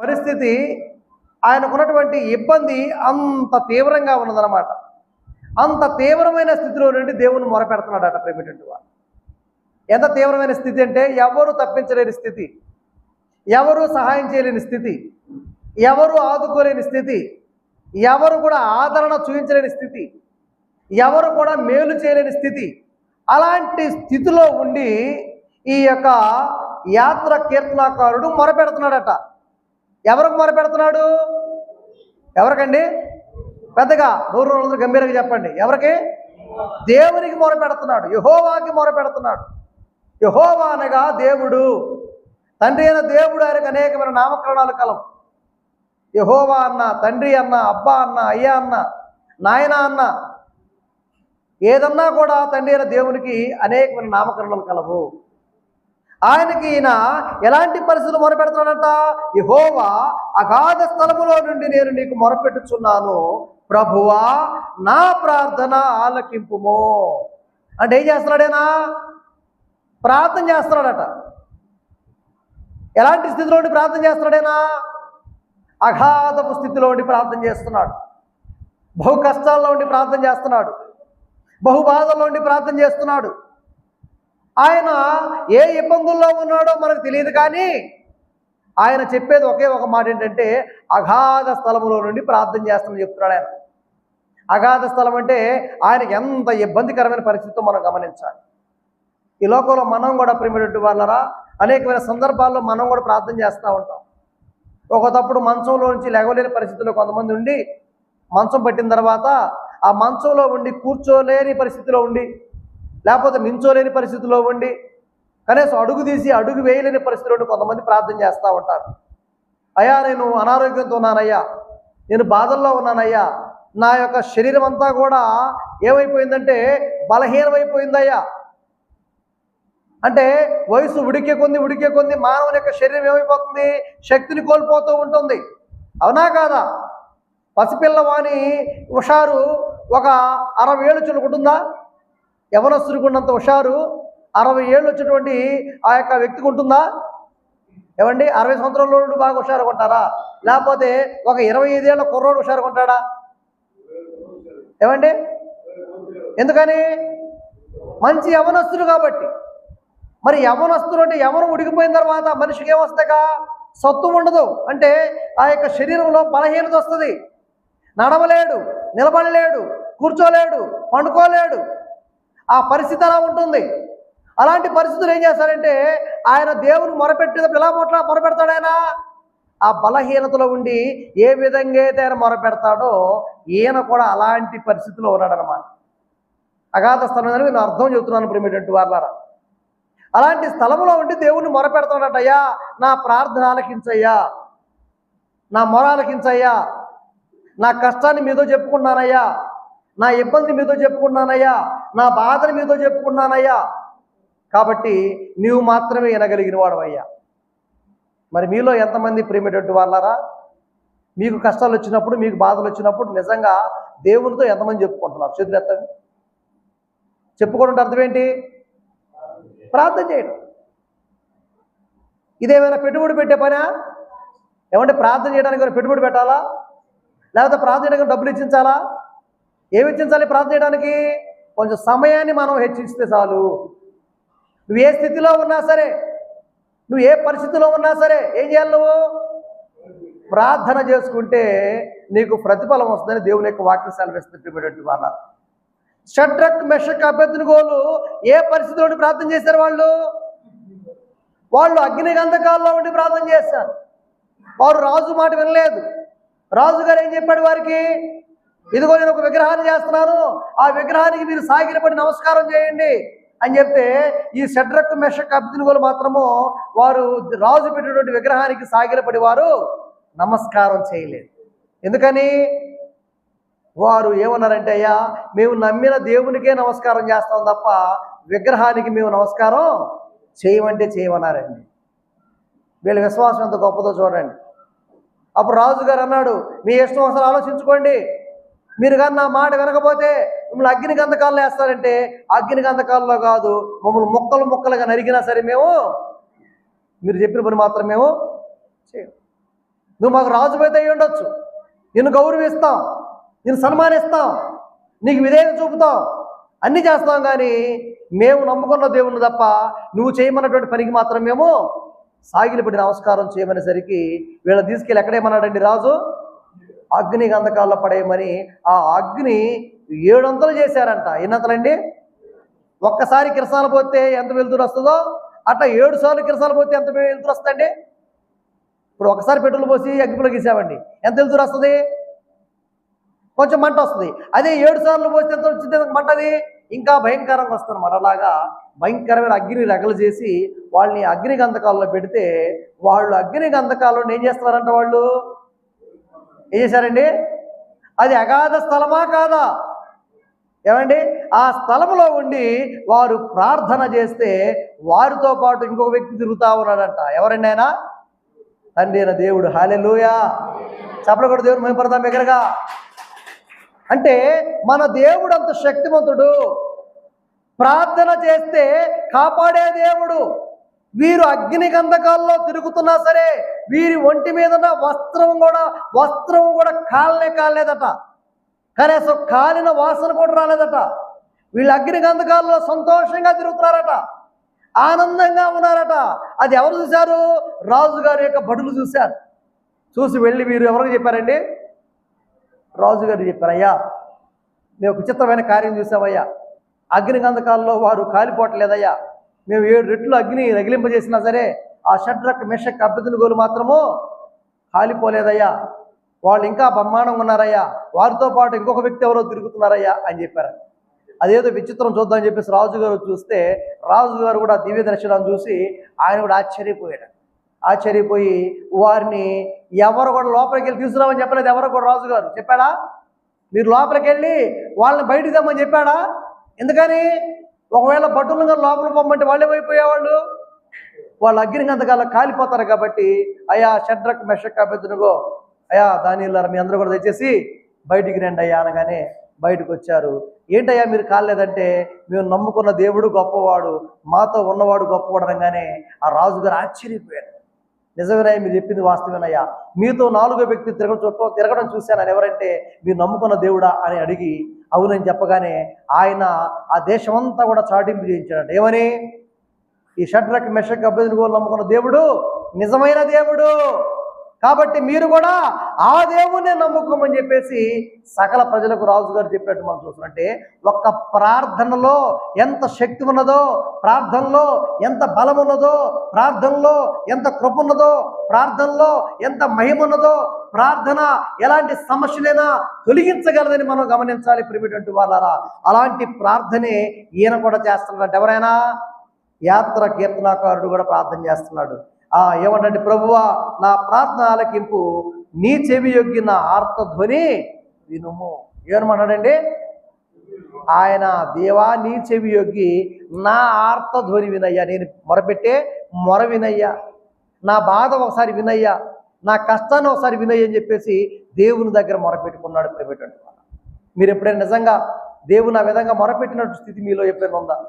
పరిస్థితి ఆయనకున్నటువంటి ఇబ్బంది అంత తీవ్రంగా ఉన్నదన్నమాట. అంత తీవ్రమైన స్థితిలో నుండి దేవుని మొరపెడుతున్నాడట ప్రేమిటెంట్ వారు ఎంత తీవ్రమైన స్థితి అంటే ఎవరు తప్పించలేని స్థితి ఎవరు సహాయం చేయలేని స్థితి ఎవరు ఆదుకోలేని స్థితి ఎవరు కూడా ఆదరణ చూపించలేని స్థితి ఎవరు కూడా మేలు చేయలేని స్థితి. అలాంటి స్థితిలో ఉండి ఈ యొక్క యాత్ర కీర్తనాకారుడు మొరపెడుతున్నాడట. ఎవరికి మొరపెడుతున్నాడు ఎవరికండి? పెద్దగా నూరు రోజులు గంభీరంగా చెప్పండి. ఎవరికి? దేవునికి మొరపెడుతున్నాడు యహోవాకి మొరపెడుతున్నాడు యహోవా అనగా దేవుడు. తండ్రి అయిన దేవుడు ఆయనకు అనేకమైన నామకరణాలు కలవు. యహోవా అన్న తండ్రి అన్న అబ్బా అన్న అయ్యా అన్న నాయన అన్న ఏదన్నా కూడా తండ్రి అయిన దేవునికి అనేకమైన నామకరణాలు కలవు. ఆయనకి ఈయన ఎలాంటి పరిస్థితులు మొరపెడుతున్నాడంట? యహోవా అగాధ స్థలములో నుండి నేను నీకు మొరపెట్టుచున్నాను. ప్రభువా నా ప్రార్థన ఆలకింపుము. అంటే ఏం చేస్తున్నాడేనా ప్రార్థన చేస్తున్నాడట. ఎలాంటి స్థితిలో ఉండి ప్రార్థన చేస్తున్నాడేనా అగాధపు స్థితిలో ఉండి ప్రార్థన చేస్తున్నాడు. బహు కష్టాల్లో ఉండి ప్రార్థన చేస్తున్నాడు. బహు బాధల్లో ఉండి ప్రార్థన చేస్తున్నాడు. ఆయన ఏ ఇబ్బందుల్లో ఉన్నాడో మనకు తెలియదు కానీ ఆయన చెప్పేది ఒకే ఒక మాట ఏంటంటే అగాధ స్థలములో నుండి ప్రార్థన చేస్తామని చెప్తున్నాడు ఆయన. అగాధ స్థలం అంటే ఆయనకి ఎంత ఇబ్బందికరమైన పరిస్థితితో మనం గమనించాలి. ఈ లోకంలో మనం కూడా ప్రేమటువంటి వాళ్ళరా? అనేకమైన సందర్భాల్లో మనం కూడా ప్రార్థన చేస్తూ ఉంటాం. ఒకప్పుడు మంచంలో నుంచి లేవలేని పరిస్థితుల్లో కొంతమంది ఉండి మంచం పట్టిన తర్వాత ఆ మంచంలో ఉండి కూర్చోలేని పరిస్థితిలో ఉండి లేకపోతే మించోలేని పరిస్థితిలో ఉండి కనీసం అడుగు తీసి అడుగు వేయలేని పరిస్థితిలో ఉండి కొంతమంది ప్రార్థన చేస్తూ ఉంటారు. అయ్యా నేను అనారోగ్యంతో ఉన్నానయ్యా. నేను బాధల్లో ఉన్నానయ్యా. నా యొక్క శరీరం అంతా కూడా ఏమైపోయిందంటే బలహీనమైపోయిందయ్యా. అంటే వయసు ఉడికే కొంది ఉడికే కొంది మానవుని యొక్క శరీరం ఏమైపోతుంది? శక్తిని కోల్పోతూ ఉంటుంది. అవునా కాదా? పసిపిల్లవాని హుషారు ఒక అరవై ఏళ్ళు చులుకుంటుందా యవనస్తుడికి ఉన్నంత హుషారు అరవై ఏళ్ళు వచ్చినటువంటి ఆ యొక్క వ్యక్తికి ఉంటుందా? ఏమండి? అరవై సంవత్సరాల బాగా హుషారు కొంటారా? లేకపోతే ఒక ఇరవై ఐదేళ్ళ కుర్రోడు హుషారు కొంటాడా? ఏమండి? ఎందుకని? మంచి యవనస్తులు కాబట్టి. మరి యవనస్తులు అంటే యవనం ఉడికిపోయిన తర్వాత మనిషికి ఏమొస్తాయిగా? సత్తు ఉండదు. అంటే ఆ యొక్క శరీరంలో బలహీనత వస్తుంది. నడవలేడు నిలబడలేడు కూర్చోలేడు పండుకోలేడు. ఆ పరిస్థితి అలా ఉంటుంది. అలాంటి పరిస్థితులు ఏం చేస్తారంటే ఆయన దేవుని మొరపెట్టేటప్పుడు ఎలా మొట్ల మొరపెడతాడు ఆయన? ఆ బలహీనతలో ఉండి ఏ విధంగా అయితే ఆయన మొరపెడతాడో ఈయన కూడా అలాంటి పరిస్థితిలో ఉన్నాడనమాట అగాధ స్థలం అని నేను అర్థం చెబుతున్నాను ప్రేమేటట్టు వాళ్ళారా అలాంటి స్థలంలో ఉండి దేవుణ్ణి మొరపెడతాడటయ్యా నా ప్రార్థన ఆలకించయ్యా. నా మొర ఆలకించయ్యా. నా కష్టాన్ని మీతో చెప్పుకున్నానయ్యా. నా ఇబ్బంది మీతో చెప్పుకున్నానయ్యా. నా బాధను మీతో చెప్పుకున్నానయ్యా. కాబట్టి నీవు మాత్రమే వినగలిగిన వాడవయ్యా. మరి మీలో ఎంతమంది ప్రేమేటట్టు వాళ్ళారా మీకు కష్టాలు వచ్చినప్పుడు మీకు బాధలు వచ్చినప్పుడు నిజంగా దేవునితో ఎంతమంది చెప్పుకుంటున్నారు? చేతులు చెప్పుకోవడం అర్థం ఏంటి? ప్రార్థన చేయడం. ఇదేమైనా పెట్టుబడి పెట్టే పనా? ఏమంటే ప్రార్థన చేయడానికి పెట్టుబడి పెట్టాలా? లేకపోతే ప్రార్థన చేయడానికి డబ్బులు ఇచ్చించాలా? ఏమి ఇచ్చించాలి ప్రార్థన చేయడానికి? కొంచెం సమయాన్ని మనం హెచ్చిస్తే చాలు. నువ్వు ఏ స్థితిలో ఉన్నా సరే నువ్వు ఏ పరిస్థితిలో ఉన్నా సరే ఏం చేయాలి నువ్వు? ప్రార్థన చేసుకుంటే నీకు ప్రతిఫలం వస్తుందని దేవుని యొక్క వాక్యం సెలవిస్తుంది వాళ్ళ షడ్రక్ మెషక్ అభ్యర్థిగోలు ఏ పరిస్థితిలో ఉండి ప్రార్థన చేశారు వాళ్ళు? వాళ్ళు అగ్ని గంధకాల్లో ఉండి ప్రార్థన చేశారు. వారు రాజు మాట వినలేదు. రాజు గారు ఏం చెప్పాడు వారికి? ఇదిగో నేను ఒక విగ్రహాన్ని చేస్తున్నాను. ఆ విగ్రహానికి మీరు సాగిరపడి నమస్కారం చేయండి అని చెప్తే ఈ షడ్రక్ మెషక్ అభ్యర్థిగోలు మాత్రము వారు రాజు పెట్టినటువంటి విగ్రహానికి సాగిలపడి వారు నమస్కారం చేయలేదు. ఎందుకని? వారు ఏమన్నారంటే అయ్యా మేము నమ్మిన దేవునికే నమస్కారం చేస్తాం తప్ప విగ్రహానికి మేము నమస్కారం చేయమంటే చేయమన్నారండి. వీళ్ళ విశ్వాసం ఎంత గొప్పదో చూడండి. అప్పుడు రాజుగారు అన్నాడు మీ ఇష్టం అసలు ఆలోచించుకోండి. మీరు కానీ నా మాట వినకపోతే మిమ్మల్ని అగ్ని గంధకాల్లో వేస్తారంటే అగ్ని గంధకాల్లో కాదు మమ్మల్ని ముక్కలు ముక్కలుగా నరికినా సరే మేము మీరు చెప్పిన పని మాత్రం మేము చేయం నువ్వు మాకు రాజు అయితే ఉండొచ్చు. నిన్ను గౌరవిస్తాం నిన్ను సన్మానిస్తాం నీకు విధేయత చూపుతాం అన్నీ చేస్తాం కానీ మేము నమ్ముకున్న దేవుణ్ణి తప్ప నువ్వు చేయమన్నటువంటి పనికి మాత్రం మేము సాగిలిపడి నమస్కారం చేయమనేసరికి వీళ్ళని తీసుకెళ్ళి ఎక్కడేమన్నాడండి రాజు? అగ్ని గంధకాల్లో పడేయమని ఆ అగ్ని ఏడంతలు చేశారంట. ఎన్నంతలండి? ఒక్కసారి కిరసాలు పోతే ఎంత వెలుతురు వస్తుందో? అట్లా ఏడు సార్లు కిరసాలు పోతే ఎంత వెలుతురు వస్తుందండి? ఇప్పుడు ఒకసారి పెట్రోల్ పోసి అగ్గిపులో గీసామండి. ఎంత వెలుతురు వస్తుంది? కొంచెం మంట వస్తుంది. అదే ఏడు సార్లు పోస్తే ఎంత వచ్చింది? మంట అది? ఇంకా భయంకరంగా వస్తుంది అన్నమాట. అలాగా భయంకరమైన అగ్ని రగలు చేసి వాళ్ళని అగ్ని గంధకాల్లో పెడితే వాళ్ళు అగ్ని గంధకాల్లో ఏం చేస్తున్నారంట వాళ్ళు? ఏం చేశారండి? అది అగాధ స్థలమా కాదా? ఏమండి? ఆ స్థలంలో ఉండి వారు ప్రార్థన చేస్తే వారితో పాటు ఇంకొక వ్యక్తి తిరుగుతా ఉన్నాడంట. ఎవరండి ఆయన? తండ్రి అయిన దేవుడు. హాలెలుయా చెప్పలు కూడా దేవుడు మేపడతాం దగ్గరగా అంటే మన దేవుడు అంత శక్తివంతుడు. ప్రార్థన చేస్తే కాపాడే దేవుడు. వీరు అగ్ని గంధకాల్లో తిరుగుతున్నా సరే వీరి ఒంటి మీద వస్త్రం కూడా వస్త్రం కూడా కాలనే కాలేదట కనీసం కాలిన వాసన కూడా రాలేదట. వీళ్ళు అగ్ని గంధకాల్లో సంతోషంగా తిరుగుతున్నారట. ఆనందంగా ఉన్నారట. అది ఎవరు చూశారు? రాజుగారి యొక్క బడులు చూశారు. చూసి వెళ్ళి వీరు ఎవరికి చెప్పారండి? రాజుగారు చెప్పారు అయ్యా మేము ఒక విచిత్రమైన కార్యం చూసామయ్యా అగ్ని గంధకాల్లో వారు కాలిపోవట్లేదయ్యా. మేము ఏడు రెట్లు అగ్ని రగిలింపజేసినా సరే ఆ షడ్రక్ మెషక్ అభ్యర్థుల గోలు మాత్రము కాలిపోలేదయ్యా. వాళ్ళు ఇంకా బ్రహ్మాండంగా ఉన్నారయ్యా. వారితో పాటు ఇంకొక వ్యక్తి ఎవరో తిరుగుతున్నారయ్యా అని చెప్పారు. అదేదో విచిత్రం చూద్దామని చెప్పేసి రాజుగారు చూస్తే రాజుగారు కూడా దివ్య దర్శనం చూసి ఆయన కూడా ఆశ్చర్యపోయాడు. ఆశ్చర్యపోయి వారిని ఎవరు కూడా లోపలికి వెళ్ళి తీసుకురామని చెప్పలేదు ఎవరు కూడా రాజుగారు. చెప్పాడా? మీరు లోపలికి వెళ్ళి వాళ్ళని బయటికి తెమ్మని చెప్పాడా? ఎందుకని? ఒకవేళ భటులను కానీ లోపల పొమ్మంటే వాళ్ళు ఏమైపోయేవాళ్ళు? వాళ్ళు అగ్ని కాలిపోతారు కాబట్టి అయా షడ్రక్ మెషక్ అభ్యర్థునుగో అయా దాని మీ అందరూ కూడా తెచ్చేసి బయటికి రండి అయ్యా అనగానే బయటకు వచ్చారు. ఏంటయ్యా మీరు కాలేదంటే మేము నమ్ముకున్న దేవుడు గొప్పవాడు మాతో ఉన్నవాడు గొప్పవాడు అనగానే ఆ రాజుగారు ఆశ్చర్యపోయాడు నిజమేనయ్యా మీరు చెప్పింది వాస్తవేనయ్యా. మీతో నాలుగో వ్యక్తి తిరగడం చుట్టూ తిరగడం చూశాను ఎవరంటే మీరు నమ్ముకున్న దేవుడా అని అడిగి అవునని చెప్పగానే ఆయన ఆ దేశమంతా కూడా చాటింపు చేయించాడు ఏమని? ఈ షడ్రక్ మెషక్ అభ్యర్థులు నమ్ముకున్న దేవుడు నిజమైన దేవుడు. కాబట్టి మీరు కూడా ఆ దేవుణ్ణి నమ్ముకోమని చెప్పేసి సకల ప్రజలకు రాజుగారు చెప్పేట్టు మనం చూస్తున్నట్టే ఒక్క ప్రార్థనలో ఎంత శక్తి ఉన్నదో ప్రార్థనలో ఎంత బలం ఉన్నదో ప్రార్థనలో ఎంత కృప ఉన్నదో ప్రార్థనలో ఎంత మహిమ ఉన్నదో ప్రార్థన ఎలాంటి సమస్యలైనా తొలగించగలదని మనం గమనించాలి ప్రిమిటువంటి వాళ్ళారా అలాంటి ప్రార్థనే ఈయన కూడా చేస్తున్నాడు. ఎవరైనా? యాత్ర కీర్తనాకారుడు కూడా ప్రార్థన చేస్తున్నాడు. ఏమంటే ప్రభువా నా ప్రార్థన ఆలకింపు నీ చెవి యొగ్గి నా ఆర్తధ్వని వినుము. ఏమన్నాడండి ఆయన దేవా నీ చెవి యొగ్గి నా ఆర్తధ్వని వినయ్యా. నేను మొరపెట్టే మొర వినయ్యా. నా బాధ ఒకసారి వినయ్యా. నా కష్టాన్ని ఒకసారి వినయ్య అని చెప్పేసి దేవుని దగ్గర మొరపెట్టుకున్నాడు ప్రైవేట్ మీరు ఎప్పుడైనా నిజంగా దేవుని ఆ విధంగా మొరపెట్టినట్టు స్థితి మీలో ఎప్పుడైనా ఉందా?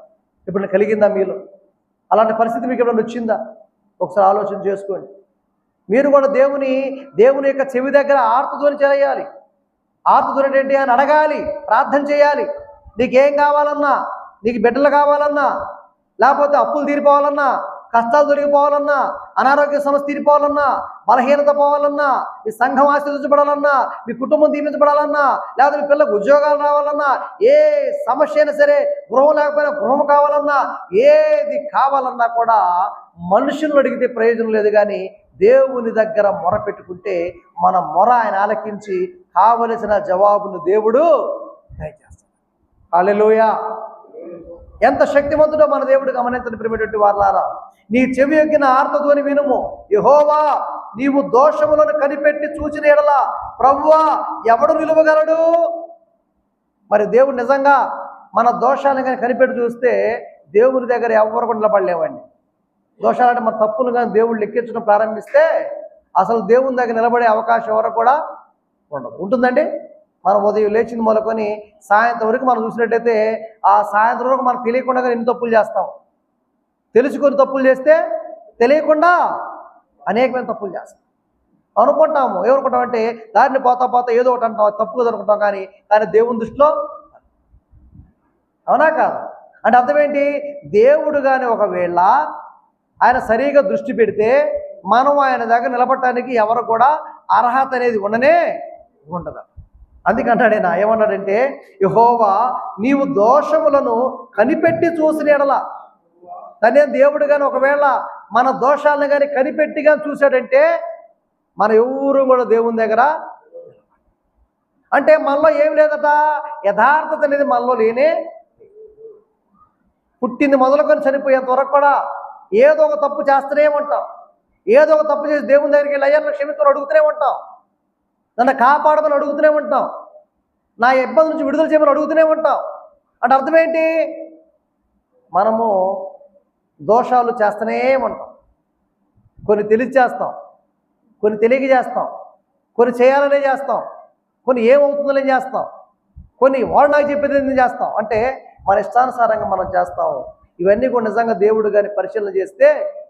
ఎప్పుడైనా కలిగిందా మీలో? అలాంటి పరిస్థితి మీకు ఎప్పుడైనా వచ్చిందా? ఒకసారి ఆలోచన చేసుకోండి. మీరు కూడా దేవుని దేవుని యొక్క చెవి దగ్గర ఆర్తధ్వని చేయాలి ఆర్తధ్వని ఏంటి అని అడగాలి ప్రార్థన చేయాలి. నీకేం కావాలన్నా నీకు బిడ్డలు కావాలన్నా లేకపోతే అప్పులు తీరిపోవాలన్నా కష్టాలు దొరికిపోవాలన్నా అనారోగ్య సమస్య తీరిపోవాలన్నా బలహీనత పోవాలన్నా మీ సంఘం ఆశీర్వదించబడాలన్నా మీ కుటుంబం దీపించబడాలన్నా లేకపోతే మీ పిల్లలకు ఉద్యోగాలు రావాలన్నా ఏ సమస్య అయినా సరే గృహం లేకపోయినా గృహం కావాలన్నా ఏది కావాలన్నా కూడా మనుషులను అడిగితే ప్రయోజనం లేదు కానీ దేవుని దగ్గర మొర పెట్టుకుంటే మన మొర ఆయన ఆలకించి కావలసిన జవాబును దేవుడు దయచేస్తాడు. హల్లెలూయా. ఎంత శక్తివంతుడో మన దేవుడు గమనించని ప్రిమిటెంట్ వారులారా. నీ చెవి ఎక్కిన ఆర్తధ్వని వినుము. యహోవా నీవు దోషములను కనిపెట్టి చూచిన ఎడలా ప్రభువా ఎవడు నిలువగలడు? మరి దేవుడు నిజంగా మన దోషాలను కానీ కనిపెట్టి చూస్తే దేవుని దగ్గర ఎవరు కూడా నిలబడలేవండి. దోషాలంటే మన తప్పులు కానీ దేవుడు లెక్కించడం ప్రారంభిస్తే అసలు దేవుని దగ్గర నిలబడే అవకాశం ఎవరు కూడా ఉండదు. ఉంటుందండి? మనం ఉదయం లేచింది మొదలుకొని సాయంత్రం వరకు మనం చూసినట్టయితే ఆ సాయంత్రం వరకు మనకు తెలియకుండా ఎన్ని తప్పులు చేస్తాం? తెలుసుకొని తప్పులు చేస్తే తెలియకుండా అనేకమైన తప్పులు చేస్తాం. అనుకుంటాము. ఏమనుకుంటాం అంటే దారిని పోతా పోతా ఏదో ఒకటి అంటాం తప్పు అనుకుంటాం కానీ కానీ దేవుని దృష్టిలో అవునా కాదు? అంటే అర్థం ఏంటి? దేవుడు కానీ ఒకవేళ ఆయన సరిగా దృష్టి పెడితే మనం ఆయన దగ్గర నిలబడటానికి ఎవరు కూడా అర్హత అనేది ఉండనే ఉండదు. అందుకంటాడు ఆయన ఏమన్నాడంటే యహోవా నీవు దోషములను కనిపెట్టి చూసిన ఎడల తనే దేవుడు కానీ ఒకవేళ మన దోషాలను కానీ కనిపెట్టి కానీ చూశాడంటే మన ఎవరు కూడా దేవుని దగ్గర అంటే మనలో ఏం లేదట యథార్థత అనేది మనలో లేనే పుట్టింది మొదలుకొని చనిపోయేంత వరకు కూడా ఏదో ఒక తప్పు చేస్తూనే ఉంటాం. ఏదో ఒక తప్పు చేసి దేవుని దగ్గరికి వెళ్ళి అయ్యా క్షమించని అడుగుతూనే ఉంటాం. నన్ను కాపాడమని అడుగుతూనే ఉంటాం. నా ఇబ్బంది నుంచి విడుదల చేయమని అడుగుతూనే ఉంటాం. అంటే అర్థం ఏంటి? మనము దోషాలు చేస్తూనే ఉంటాం. కొన్ని తెలిసి చేస్తాం కొన్ని తెలియక చేస్తాం కొన్ని చేయాలనే చేస్తాం. కొన్ని ఏమవుతుందనే చేస్తాం. కొన్ని వాడు నాకు చెప్పేది చేస్తాం? అంటే మన ఇష్టానుసారంగా మనం చేస్తాం ఇవన్నీ కూడా నిజంగా దేవుడు కానీ పరిశీలన చేస్తే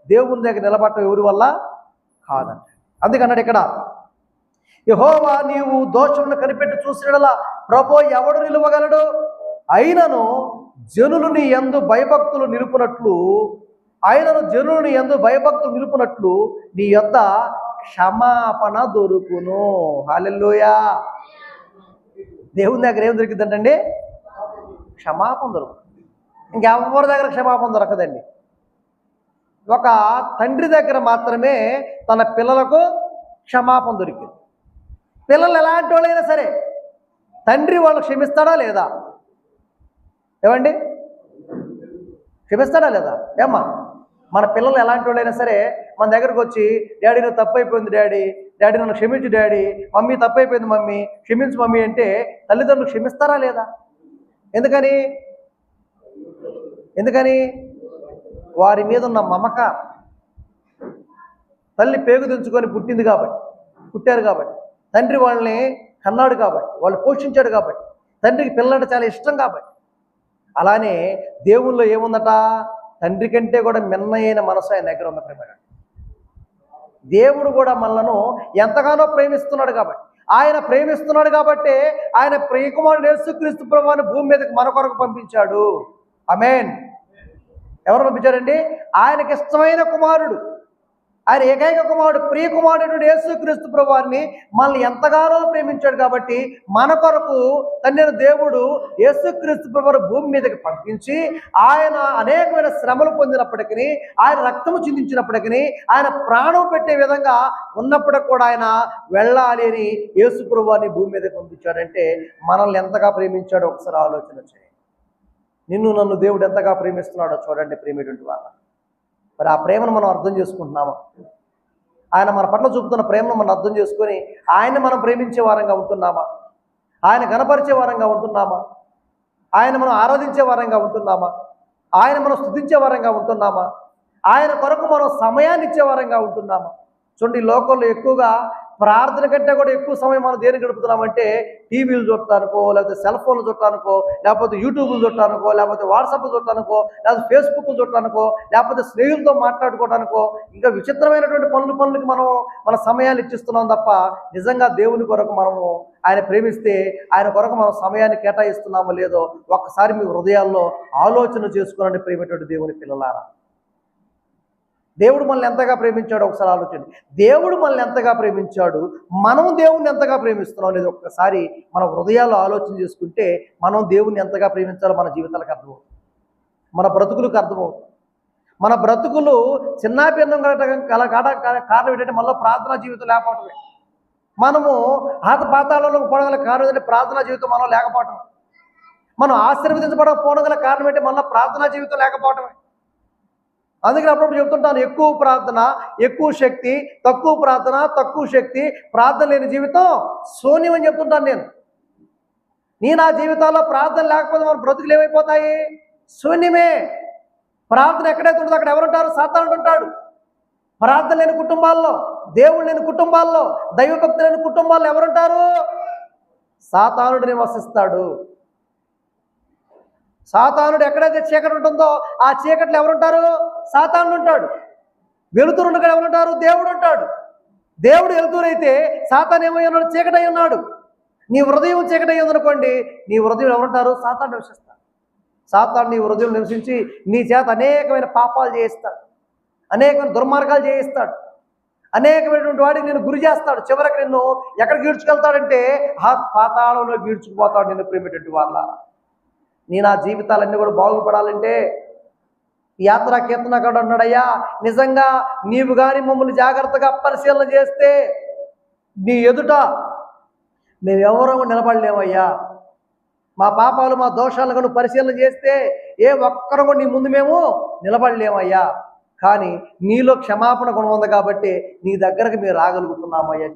దేవుని దగ్గర నిలబడటం ఎవరి వల్ల? కాదంట. అందుకన్నాడు ఇక్కడ యహోవా నీవు దోషమును కనిపెట్టి చూసినలా ప్రభో ఎవడు నిలువగలడు? అయినను జనులు నీ ఎందు భయభక్తులు నిలుపునట్లు ఆయనను జనులు నీ ఎందు భయభక్తులు నిలుపునట్లు నీ యొద్ద క్షమాపణ దొరుకును. హాలెల్లోయా. దేవుని దగ్గర ఏం దొరికిందంటండి? క్షమాపణ దొరుకుతుంది. ఇంకెవరి దగ్గర క్షమాపణ దొరకదండి. ఒక తండ్రి దగ్గర మాత్రమే తన పిల్లలకు క్షమాపణ దొరికింది. పిల్లలు ఎలాంటి వాళ్ళైనా సరే తండ్రి వాళ్ళు క్షమిస్తాడా లేదా? ఏమండి? క్షమిస్తాడా లేదా? ఏమ్మా మన పిల్లలు ఎలాంటి వాళ్ళైనా సరే మన దగ్గరకు వచ్చి డాడీ నువ్వు తప్పు అయిపోయింది డాడీ డాడీ నన్ను క్షమించు డాడీ మమ్మీ తప్పు అయిపోయింది మమ్మీ క్షమించు మమ్మీ అంటే తల్లిదండ్రులు క్షమిస్తారా లేదా? ఎందుకని? ఎందుకని? వారి మీద ఉన్న మమకారం తల్లి పేగు తెంచుకొని పుట్టింది కాబట్టి పుట్టారు కాబట్టి తండ్రి వాళ్ళని కన్నాడు కాబట్టి వాళ్ళు పోషించాడు కాబట్టి తండ్రికి పిల్లలంటే చాలా ఇష్టం కాబట్టి. అలానే దేవుల్లో ఏముందట? తండ్రి కంటే కూడా మిన్నయైన మనసు ఆయన దగ్గర ఉన్న ప్రేమ దేవుడు కూడా మనలను ఎంతగానో ప్రేమిస్తున్నాడు కాబట్టి ఆయన ప్రేమిస్తున్నాడు కాబట్టి ఆయన ప్రియకుమారుడు యేసుక్రీస్తు ప్రభువాన్ని భూమి మీదకి మన కొరకు పంపించాడు. అమేన్ ఎవరు పంపించారండి ఆయనకి ఇష్టమైన కుమారుడు. ఆయన ఏకైక కుమారుడు ప్రియ కుమారుడు యేసుక్రీస్తు ప్రభువారిని మనల్ని ఎంతగానో ప్రేమించాడు కాబట్టి మన కొరకు తండ్రి దేవుడు యేసుక్రీస్తు ప్రభువారి భూమి మీదకి పంపించి ఆయన అనేకమైన శ్రమలు పొందినప్పటికీ ఆయన రక్తము చిందించినప్పటికీ ఆయన ప్రాణం పెట్టే విధంగా ఉన్నప్పటికి కూడా ఆయన వెళ్ళాలి అని యేసు ప్రభువారిని భూమి మీదకి పంపించాడంటే మనల్ని ఎంతగా ప్రేమించాడో ఒకసారి ఆలోచన చేయండి. నిన్ను నన్ను దేవుడు ఎంతగా ప్రేమిస్తున్నాడో చూడండి ప్రేమిటువంటి వాళ్ళ. మరి ఆ ప్రేమను మనం అర్థం చేసుకుంటున్నామా? ఆయన మన పట్ల చూపుతున్న ప్రేమను మనం అర్థం చేసుకొని ఆయన మనం ప్రేమించే వారంగా ఉంటున్నామా? ఆయన కనపరిచే వారంగా ఉంటున్నామా? ఆయన మనం ఆరాధించే వారంగా ఉంటున్నామా? ఆయన మనం స్థుతించే వారంగా ఉంటున్నామా? ఆయన కొరకు మనం సమయాన్ని ఇచ్చే వారంగా ఉంటున్నామా? చూడండి ఈ లోకంలో ఎక్కువగా ప్రార్థన కంటే కూడా ఎక్కువ సమయం మనం దేని గడుపుతున్నామంటే టీవీలు చూడటానికో లేకపోతే సెల్ ఫోన్లు చూడటానికో లేకపోతే యూట్యూబ్లు చూడటానికో లేకపోతే వాట్సాప్ చూడటానికో లేకపోతే ఫేస్బుక్ చూడటానికో లేకపోతే స్నేహితులతో మాట్లాడుకోవడానికో ఇంకా విచిత్రమైనటువంటి పనులు పనులకి మనం మన సమయాన్ని ఇచ్చిస్తున్నాం తప్ప నిజంగా దేవుని కొరకు మనము ఆయన ప్రేమిస్తే ఆయన కొరకు మనం సమయాన్ని కేటాయిస్తున్నామో లేదో ఒక్కసారి మీ హృదయాల్లో ఆలోచన చేసుకోనండి ప్రేమటువంటి దేవుని పిల్లలారా. దేవుడు మనల్ని ఎంతగా ప్రేమించాడో ఒకసారి ఆలోచండి దేవుడు మనల్ని ఎంతగా ప్రేమించాడు? మనం దేవుణ్ణి ఎంతగా ప్రేమిస్తున్నాం అనేది ఒక్కసారి మన హృదయాల్లో ఆలోచన చేసుకుంటే మనం దేవుణ్ణి ఎంతగా ప్రేమించాలో మన జీవితాలకు అర్థమవుతుంది. మన బ్రతుకులకు అర్థమవుతుంది. మన బ్రతుకులు చిన్నాభిన్నం కలగటం కల కాట కారణం ఏంటంటే మనలో ప్రార్థనా జీవితం లేకపోవటమే. మనము ఆత పాతాళంలో పోవడం కారణం ఏంటంటే ప్రార్థనా జీవితం మనలో లేకపోవటమే. మనం ఆశీర్వదించబడకపోవడం గల కారణం ఏంటంటే మనలో ప్రార్థనా జీవితం లేకపోవటమే. అందుకని అప్పుడప్పుడు చెప్తుంటాను ఎక్కువ ప్రార్థన ఎక్కువ శక్తి తక్కువ ప్రార్థన తక్కువ శక్తి ప్రార్థన లేని జీవితం శూన్యం అని చెప్తుంటాను నేను. నీ నా జీవితాల్లో ప్రార్థన లేకపోతే మన బ్రతుకులు ఏమైపోతాయి? శూన్యమే. ప్రార్థన ఎక్కడైతే ఉంటుందో అక్కడ ఎవరుంటారు? సాతానుడు ఉంటాడు. ప్రార్థన లేని కుటుంబాల్లో దేవుడు లేని కుటుంబాల్లో దైవభక్తి లేని కుటుంబాల్లో ఎవరుంటారు? సాతానుడు నివసిస్తాడు. సాతానుడు ఎక్కడైతే చీకటి ఉంటుందో ఆ చీకట్లో ఎవరుంటారు? సాతానుడు ఉంటాడు. వెలుతురు ఉండగా ఎవరుంటారు? దేవుడు ఉంటాడు. దేవుడు వెలుతురైతే సాతాన్ ఏమై ఉన్నాడు? చీకటై ఉన్నాడు. నీ హృదయం చీకటై ఉందనుకోండి నీ హృదయం ఎవరుంటారు? సాతాన్ని నివసిస్తాడు. సాతాన్ నీ హృదయం నివసించి నీ చేత అనేకమైన పాపాలు చేయిస్తాడు. అనేకమైన దుర్మార్గాలు చేయిస్తాడు. అనేకమైనటువంటి వాడికి నేను గురి చేస్తాడు. చివరికి నిన్ను ఎక్కడ గీడ్చుకెళ్తాడంటే ఆ పాతాళంలో గీడ్చుకుపోతాడు నిన్ను ప్రేమటువంటి వాళ్ళ. నీ నా జీవితాలన్నీ కూడా బాగుపడాలంటే యాత్రా కీర్తనకాడు అన్నాడయ్యా నిజంగా నీవు కానీ మమ్మల్ని జాగ్రత్తగా పరిశీలన చేస్తే నీ ఎదుట మేమెవరూ నిలబడలేమయ్యా. మా పాపాలు మా దోషాలు కను పరిశీలన చేస్తే ఏ ఒక్కరు కూడా నీ ముందు మేము నిలబడలేమయ్యా. కానీ నీలో క్షమాపణ గుణం ఉంది కాబట్టి నీ దగ్గరకు మేము రాగలుగుతున్నామయ్యా.